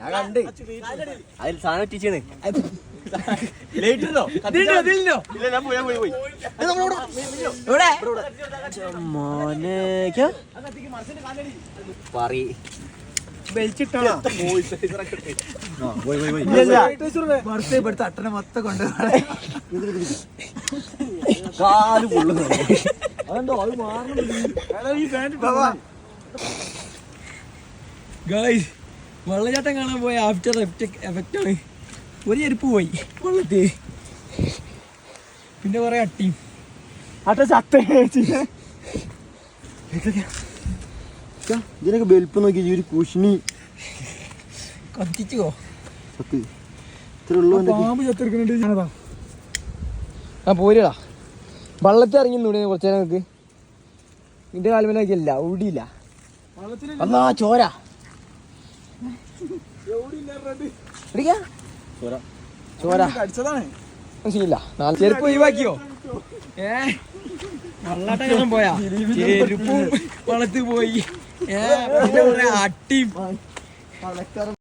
ഞാൻ കണ്ട് അതിൽ സാധനം എത്തിച്ചാണ് ലേറ്റ് അട്ടനെ മൊത്തം കൊണ്ട് കാൽ പൊള്ളുന്നു. ഗായ്സ് വെള്ളച്ചാട്ടം കാണാൻ പോയ ആഫ്റ്റർ എഫക്റ്റ് ആണ്. ഒരു ചെരുപ്പ് പോയി. വെള്ളത്തി. പിന്നെ കുറെ അട്ടിയും. അട്ട ചത്ത. ഇതിനൊക്കെ വലുപ്പം നോക്കി ഈ ഒരു കുഷിണി കത്തിച്ചോ? സത്ത് ഇത്ര ഉള്ളു പാമ്പ് ചത്തെടുക്കുന്നുണ്ട്. ഞാനതാ. ആ പോരടാ. വള്ളത്തിൽ ഇറങ്ങി നൂടെ കുറച്ച് നേരം നമുക്ക് നിന്റെ കാലുമേലൊക്കെ ഇല്ല ഓടിയില്ല. എന്നാ ചോര. ചോരാ. ചോര. ചെരുപ്പ് ഒഴിവാക്കിയോ? ഏ? വള്ളാട്ടം പോയാ? ചെരുപ്പും വള്ളത്തിൽ പോയി. ഏ? അട്ടിയും